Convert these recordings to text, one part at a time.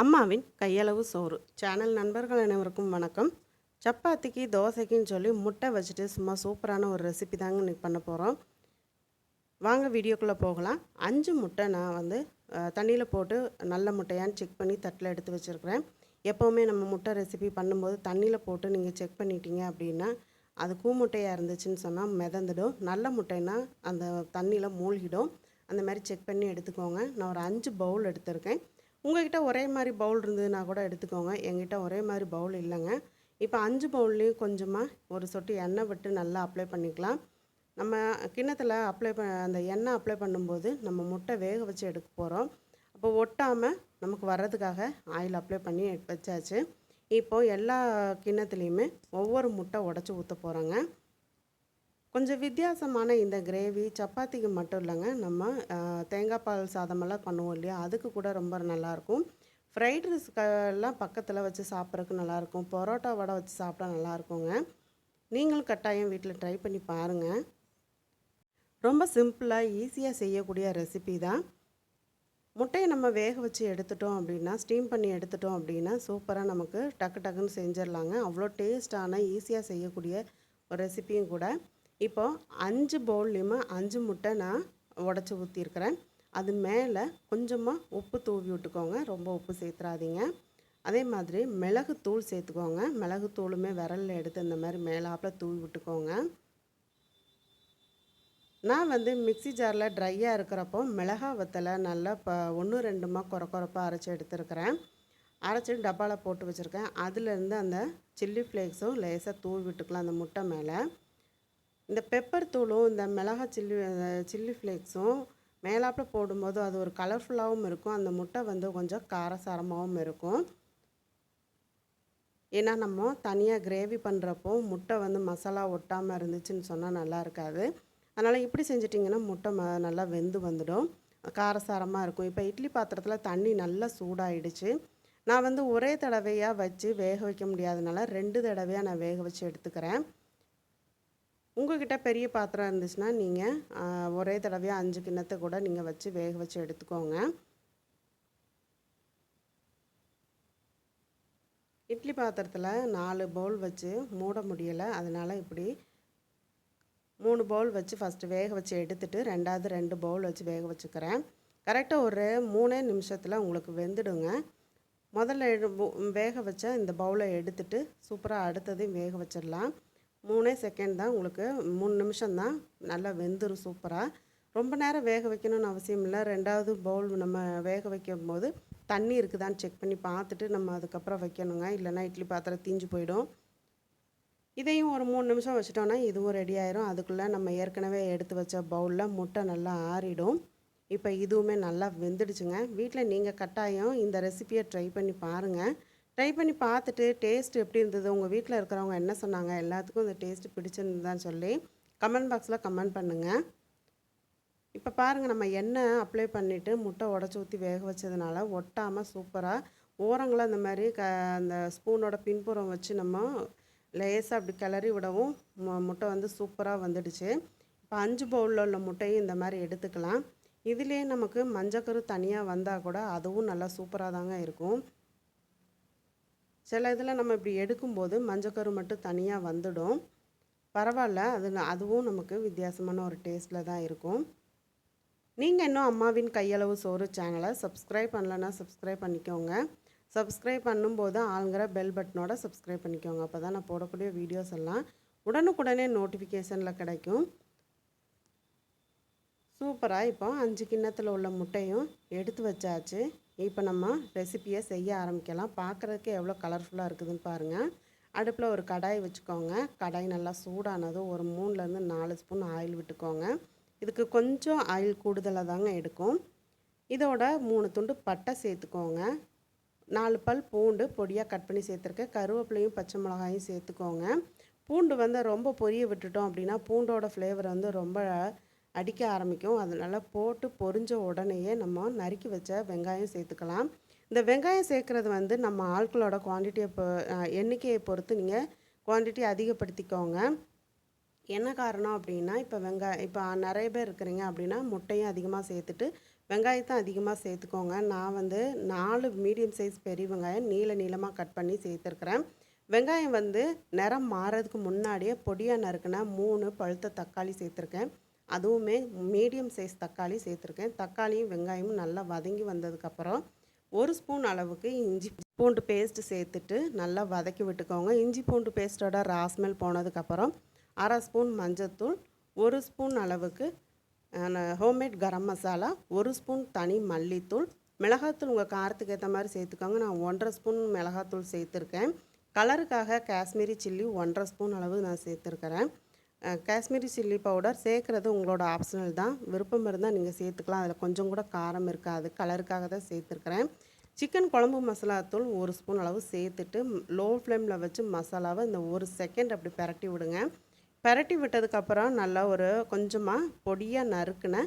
அம்மாவின் கையளவு சோறு. சேனல் நண்பர்கள் அனைவருக்கும் வணக்கம். சப்பாத்திக்கு தோசைக்குன்னு சொல்லி முட்டை வச்சுட்டு சும்மா சூப்பரான ஒரு ரெசிபி தாங்க இன்றைக்கி பண்ண போகிறோம் வாங்க வீடியோக்குள்ளே போகலாம். அஞ்சு முட்டை நான் வந்து தண்ணியில் போட்டு நல்ல முட்டையான்னு செக் பண்ணி தட்டில் எடுத்து வச்சுருக்கிறேன். எப்போவுமே நம்ம முட்டை ரெசிபி பண்ணும்போது தண்ணியில் போட்டு நீங்கள் செக் பண்ணிட்டீங்க அப்படின்னா அது கூமுட்டையாக இருந்துச்சுன்னு சொன்னால் மிதந்துடும். நல்ல முட்டைன்னா அந்த தண்ணியில் மூழ்கிடும். அந்த மாதிரி செக் பண்ணி எடுத்துக்கோங்க. நான் ஒரு அஞ்சு பவுல் எடுத்திருக்கேன். உங்கள்கிட்ட ஒரே மாதிரி பவுல் இருந்ததுன்னா கூட எடுத்துக்கோங்க. எங்கிட்ட ஒரே மாதிரி பவுல் இல்லைங்க. இப்போ அஞ்சு பவுல்லையும் கொஞ்சமாக ஒரு சொட்டு எண்ணெய் விட்டு நல்லா அப்ளை பண்ணிக்கலாம். நம்ம கிண்ணத்தில் அப்ளை ப அந்த எண்ணெய் அப்ளை பண்ணும்போது நம்ம முட்டை வேக வச்சு எடுக்க போகிறோம் அப்போ ஒட்டாமல் நமக்கு வர்றதுக்காக ஆயில் அப்ளை பண்ணி வச்சாச்சு. இப்போது எல்லா கிண்ணத்துலேயுமே ஒவ்வொரு முட்டை உடச்சி ஊற்ற போகிறோங்க கொஞ்சம் வித்தியாசமான இந்த கிரேவி சப்பாத்திக்கு மட்டும் இல்லைங்க. நம்ம தேங்காய் பால் சாதமெல்லாம் பண்ணுவோம் இல்லையா? அதுக்கு கூட ரொம்ப நல்லாயிருக்கும். ஃப்ரைட் ரைஸ்க்கெல்லாம் பக்கத்தில் வச்சு சாப்பிட்றதுக்கு நல்லாயிருக்கும். பரோட்டா வடை வச்சு சாப்பிட்டா நல்லாயிருக்குங்க. நீங்களும் கட்டாயம் வீட்டில் ட்ரை பண்ணி பாருங்கள் ரொம்ப சிம்பிளாக ஈஸியாக செய்யக்கூடிய ரெசிபி தான். முட்டையை நம்ம வேக வச்சு எடுத்துட்டோம் அப்படின்னா ஸ்டீம் பண்ணி எடுத்துட்டோம் அப்படின்னா சூப்பராக நமக்கு டக்கு டக்குன்னு செஞ்சிடலாங்க. அவ்வளோ டேஸ்டான ஈஸியாக செய்யக்கூடிய ஒரு ரெசிப்பியும் கூட. இப்போது அஞ்சு பவுல்லையுமே அஞ்சு முட்டை நான் உடச்சி ஊற்றிருக்கிறேன் அது மேலே கொஞ்சமாக உப்பு தூவி விட்டுக்கோங்க. ரொம்ப உப்பு சேர்த்துறாதீங்க. அதே மாதிரி மிளகு தூள் சேர்த்துக்கோங்க. மிளகு தூளுமே விரலில் எடுத்து இந்த மாதிரி மேலாப்பில் தூவி விட்டுக்கோங்க. நான் வந்து மிக்சி ஜாரில் ட்ரையாக இருக்கிறப்போ மிளகா வத்தலை நல்லா இப்போ ஒன்று ரெண்டுமா குறை குறைப்பாக அரைச்சி எடுத்துருக்கிறேன். அரைச்சி டப்பாவில் போட்டு வச்சுருக்கேன். அதுலேருந்து அந்த சில்லி ஃப்ளேக்ஸும் லேசாக தூவி விட்டுக்கலாம் அந்த முட்டை மேலே. இந்த பெப்பர் தூளும் இந்த மிளகா சில்லி சில்லி ஃப்ளேக்ஸும் மேலாப்பில் போடும்போது அது ஒரு கலர்ஃபுல்லாகவும் இருக்கும். அந்த முட்டை வந்து கொஞ்சம் காரசாரமாகவும் இருக்கும். ஏன்னா நம்ம தனியாக கிரேவி பண்ணுறப்போ முட்டை வந்து மசாலா ஒட்டாமல் இருந்துச்சுன்னு சொன்னால் நல்லா இருக்காது. அதனால் இப்படி செஞ்சிட்டிங்கன்னா முட்டை ம நல்லா வெந்து வந்துடும். காரசாரமாக இருக்கும். இப்போ இட்லி பாத்திரத்தில் தண்ணி நல்லா சூடாயிடுச்சு. நான் வந்து ஒரே தடவையாக வச்சு வேக வைக்க முடியாதனால ரெண்டு தடவையாக நான் வேக வச்சு எடுத்துக்கிறேன். உங்கள்கிட்ட பெரிய பாத்திரம் இருந்துச்சுன்னா நீங்கள் ஒரே தடவையாக அஞ்சு கிண்ணத்தை கூட நீங்கள் வச்சு வேக வச்சு எடுத்துக்கோங்க. இட்லி பாத்திரத்தில் நாலு பவுல் வச்சு மூட முடியலை. அதனால் இப்படி மூணு பவுல் வச்சு ஃபஸ்ட்டு வேக வச்சு எடுத்துட்டு ரெண்டாவது ரெண்டு பவுல் வச்சு வேக வச்சுக்கிறேன். கரெக்டாக ஒரு மூணே நிமிஷத்தில் உங்களுக்கு வெந்துடுங்க. முதல்ல வேக வச்ச இந்த பவுலை எடுத்துட்டு சூப்பராக அடுத்ததையும் வேக வச்சிடலாம். மூணே செகண்ட் தான் உங்களுக்கு மூணு நிமிஷம் தான். நல்லா வெந்துடும் சூப்பராக ரொம்ப நேரம் வேக வைக்கணும்னு அவசியம் இல்லை. ரெண்டாவது பவுல் நம்ம வேக வைக்கும் போது தண்ணி இருக்குதான்னு செக் பண்ணி பார்த்துட்டு நம்ம அதுக்கப்புறம் வைக்கணுங்க. இல்லைன்னா இட்லி பாத்திரம் தீஞ்சு போயிடும். இதையும் ஒரு மூணு நிமிஷம் வச்சிட்டோன்னா இதுவும் ரெடி ஆயிரும். அதுக்குள்ளே நம்ம ஏற்கனவே எடுத்து வச்ச பவுலில் முட்டை நல்லா ஆறிடும். இப்போ இதுவுமே நல்லா வெந்துடுச்சுங்க. வீட்டில் நீங்கள் கட்டாயம் இந்த ரெசிப்பியை ட்ரை பண்ணி பாருங்கள் ட்ரை பண்ணி பார்த்துட்டு டேஸ்ட் எப்படி இருந்தது? உங்கள் வீட்டில் இருக்கிறவங்க என்ன சொன்னாங்க? எல்லாத்துக்கும் இந்த டேஸ்ட்டு பிடிச்சிருந்ததான்னு சொல்லி கமெண்ட் பாக்ஸில் கமெண்ட் பண்ணுங்கள் இப்போ பாருங்கள் நம்ம எண்ணெய் அப்ளை பண்ணிவிட்டு முட்டை உடச்சி ஊற்றி வேக வச்சதுனால ஒட்டாமல் சூப்பராக ஓரங்களை அந்த மாதிரி க அந்த ஸ்பூனோட பின்புறம் வச்சு நம்ம லேசாக அப்படி கிளறி விடவும் முட்டை வந்து சூப்பராக வந்துடுச்சு. இப்போ அஞ்சு பவுலில் உள்ள முட்டையும் இந்த மாதிரி எடுத்துக்கலாம். இதுலேயே நமக்கு மஞ்சக்கரு தனியாக வந்தால் கூட அதுவும் நல்லா சூப்பராக தாங்க இருக்கும். சில இதில் நம்ம இப்படி எடுக்கும்போது மஞ்சக்கரு மட்டும் தனியாக வந்துடும். பரவாயில்ல அது அதுவும் நமக்கு வித்தியாசமான ஒரு டேஸ்ட்டில் தான் இருக்கும். நீங்கள் இன்னும் அம்மாவின் கையளவு சோறு சேனலை சப்ஸ்கிரைப் பண்ணலன்னா சப்ஸ்கிரைப் பண்ணிக்கோங்க. சப்ஸ்கிரைப் பண்ணும்போது ஆளுங்கிற பெல் பட்டனோட சப்ஸ்கிரைப் பண்ணிக்கோங்க. அப்போ தான் நான் போடக்கூடிய வீடியோஸ் எல்லாம் உடனுக்குடனே நோட்டிஃபிகேஷனில் கிடைக்கும். சூப்பராக இப்போ அஞ்சு கிண்ணத்தில் உள்ள முட்டையும் எடுத்து வச்சாச்சு. இப்போ நம்ம ரெசிப்பியை செய்ய ஆரம்பிக்கலாம். பார்க்குறதுக்கு எவ்வளோ கலர்ஃபுல்லாக இருக்குதுன்னு பாருங்கள் அடுப்பில் ஒரு கடாய் வச்சுக்கோங்க. கடாய் நல்லா சூடானதும் ஒரு மூணுலேருந்து நாலு ஸ்பூன் ஆயில் விட்டுக்கோங்க. இதுக்கு கொஞ்சம் ஆயில் கூடுதலாக தாங்க எடுக்கும். இதோட மூணு துண்டு பட்டை சேர்த்துக்கோங்க. நாலு பல் பூண்டு பொடியாக கட் பண்ணி சேர்த்துருக்கேன். கருவேப்பிலையும் பச்சை மிளகாயும் சேர்த்துக்கோங்க. பூண்டு வந்து ரொம்ப பொரிய விட்டுட்டோம் அப்படின்னா பூண்டோட ஃப்ளேவர் வந்து ரொம்ப அடிக்க ஆரம்பிக்கும். அதனால் போட்டு பொரிஞ்ச உடனேயே நம்ம நறுக்கி வச்ச வெங்காயம் சேர்த்துக்கலாம். இந்த வெங்காயம் சேர்க்குறது வந்து நம்ம ஆட்களோட குவான்டிட்டியை பொ எண்ணிக்கையை பொறுத்து நீங்கள் குவான்டிட்டி அதிகப்படுத்திக்கோங்க. என்ன காரணம் அப்படின்னா இப்போ வெங்காயம் இப்போ நிறைய பேர் இருக்கிறீங்க அப்படின்னா முட்டையும் அதிகமாக சேர்த்துட்டு வெங்காயத்தை அதிகமாக சேர்த்துக்கோங்க. நான் வந்து நாலு மீடியம் சைஸ் பெரிய வெங்காயம் நீள நீளமாக கட் பண்ணி சேர்த்துருக்குறேன். வெங்காயம் வந்து நிறம் மாறதுக்கு முன்னாடியே பொடியாக நறுக்குனா மூணு பழுத்த தக்காளி சேர்த்துருக்கேன். அதுவுமே மீடியம் சைஸ் தக்காளி சேர்த்துருக்கேன். தக்காளியும் வெங்காயமும் நல்லா வதங்கி வந்ததுக்கப்புறம் ஒரு ஸ்பூன் அளவுக்கு இஞ்சி பூண்டு பேஸ்ட்டு சேர்த்துட்டு நல்லா வதக்கி விட்டுக்கோங்க. இஞ்சி பூண்டு பேஸ்ட்டோட ராஸ்மெல் போனதுக்கப்புறம் அரை ஸ்பூன் மஞ்சத்தூள் ஒரு ஸ்பூன் அளவுக்கு ஹோம்மேட் கரம் மசாலா ஒரு ஸ்பூன் தனி மல்லித்தூள். மிளகாத்தூள் உங்கள் காரத்துக்கு ஏற்ற மாதிரி சேர்த்துக்கோங்க. நான் ஒன்றரை ஸ்பூன் மிளகாத்தூள் சேர்த்துருக்கேன். கலருக்காக காஷ்மீரி சில்லி ஒன்றரை ஸ்பூன் அளவு நான் சேர்த்துருக்கிறேன். காஷ்மீரி சில்லி பவுடர் சேர்க்குறது உங்களோட ஆப்ஷனல் தான். விருப்பம் இருந்தால் நீங்கள் சேர்த்துக்கலாம். அதில் கொஞ்சம் கூட காரம் இருக்காது. கலருக்காக தான் சேர்த்துருக்குறேன். சிக்கன் குழம்பு மசாலா தூள் ஒரு ஸ்பூன் அளவு சேர்த்துட்டு லோ ஃப்ளேமில் வச்சு மசாலாவை இந்த ஒரு செகண்ட் அப்படி பரட்டி விடுங்க. பரட்டி விட்டதுக்கப்புறம் நல்லா ஒரு கொஞ்சமாக பொடியாக நறுக்குன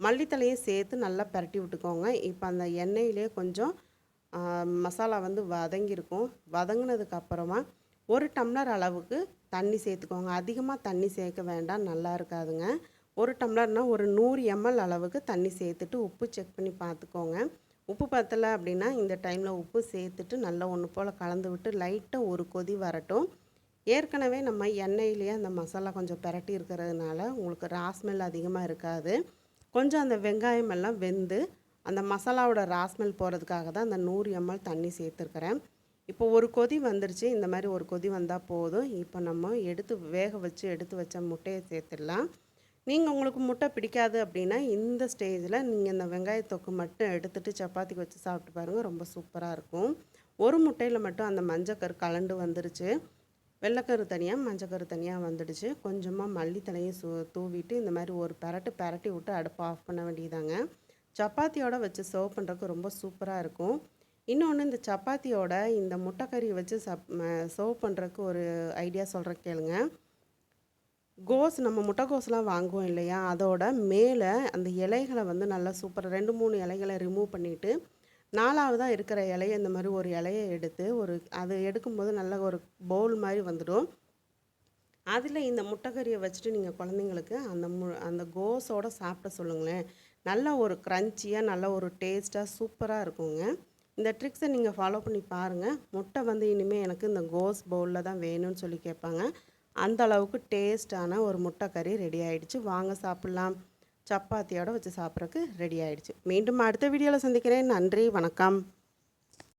மல்லித்தலையும் சேர்த்து நல்லா பரட்டி விட்டுக்கோங்க. இப்போ அந்த எண்ணெயிலே கொஞ்சம் மசாலா வந்து வதங்கியிருக்கும். வதங்கினதுக்கப்புறமா ஒரு டம்ளர் அளவுக்கு தண்ணி சேர்த்துக்கோங்க. அதிகமாக தண்ணி சேர்க்க வேண்டாம். நல்லா இருக்காதுங்க. ஒரு டம்ளர்னால் ஒரு நூறு எம்எல் அளவுக்கு தண்ணி சேர்த்துட்டு உப்பு செக் பண்ணி பார்த்துக்கோங்க. உப்பு பத்தலை அப்படின்னா இந்த டைமில் உப்பு சேர்த்துட்டு நல்லா ஒன்று போல் கலந்து விட்டு லைட்டாக ஒரு கொதி வரட்டும். ஏற்கனவே நம்ம எண்ணெயிலேயே அந்த மசாலா கொஞ்சம் பிரட்டி இருக்கிறதுனால உங்களுக்கு ராஸ்மெல் அதிகமாக இருக்காது. கொஞ்சம் அந்த வெங்காயம் எல்லாம் வெந்து அந்த மசாலாவோட ராஸ்மெல் போகிறதுக்காக தான் அந்த நூறு எம்எல் தண்ணி சேர்த்துருக்குறேன். இப்போ ஒரு கொதி வந்துருச்சு இந்த மாதிரி ஒரு கொதி வந்தால் போதும். இப்போ நம்ம எடுத்து வேக வச்சு எடுத்து வச்ச முட்டையை சேர்த்துடலாம். நீங்கள் உங்களுக்கு முட்டை பிடிக்காது அப்படின்னா இந்த ஸ்டேஜில் நீங்கள் இந்த வெங்காய தொக்கு மட்டும் எடுத்துகிட்டு சப்பாத்திக்கு வச்சு சாப்பிட்டு பாருங்கள் ரொம்ப சூப்பராக இருக்கும். ஒரு முட்டையில் மட்டும் அந்த மஞ்சக்கரு கலண்டு வந்துருச்சு. வெள்ளைக்கரு தனியாக மஞ்சக்கரு தனியாக வந்துடுச்சு. கொஞ்சமாக மல்லித்தலையும் சூ தூவிட்டு இந்த மாதிரி ஒரு பரட்டு பரட்டி விட்டு அடுப்பை ஆஃப் பண்ண வேண்டியதாங்க சப்பாத்தியோடு வச்சு சர்வ் பண்ணுறதுக்கு ரொம்ப சூப்பராக இருக்கும். இன்னொன்று இந்த சப்பாத்தியோட இந்த முட்டைக்கறி வச்சு சப் சர்வ் பண்ணுறதுக்கு ஒரு ஐடியா சொல்கிறேன் கேளுங்க. கோஸ் நம்ம முட்டைக்கோஸ்லாம் வாங்குவோம் இல்லையா? அதோட மேலே அந்த இலைகளை வந்து நல்லா சூப்பராக ரெண்டு மூணு இலைகளை ரிமூவ் பண்ணிவிட்டு நாலாவதாக இருக்கிற இலையை இந்த மாதிரி ஒரு இலையை எடுத்து ஒரு அது எடுக்கும்போது நல்ல ஒரு பவுல் மாதிரி வந்துடும். அதில் இந்த முட்டைக்கறியை வச்சுட்டு நீங்கள் குழந்தைங்களுக்கு அந்த மு அந்த கோஸோடு சாப்பிட சொல்லுங்களேன். நல்ல ஒரு க்ரன்ச்சியாக நல்ல ஒரு டேஸ்ட்டாக சூப்பராக இருக்குங்க. இந்த ட்ரிக்ஸை நீங்கள் ஃபாலோ பண்ணி பாருங்கள் முட்டை வந்து இனிமேல் எனக்கு இந்த கோஸ் பவுலில் தான் வேணும்னு சொல்லி கேட்பாங்க. அந்த அளவுக்கு டேஸ்ட்டான ஒரு முட்டை கறி ரெடி ஆகிடுச்சு வாங்க சாப்பிட்லாம். சப்பாத்தியோடு வச்சு சாப்பிட்றதுக்கு ரெடி ஆகிடுச்சு மீண்டும் அடுத்த வீடியோவில் சந்திக்கிறேன். நன்றி. வணக்கம்.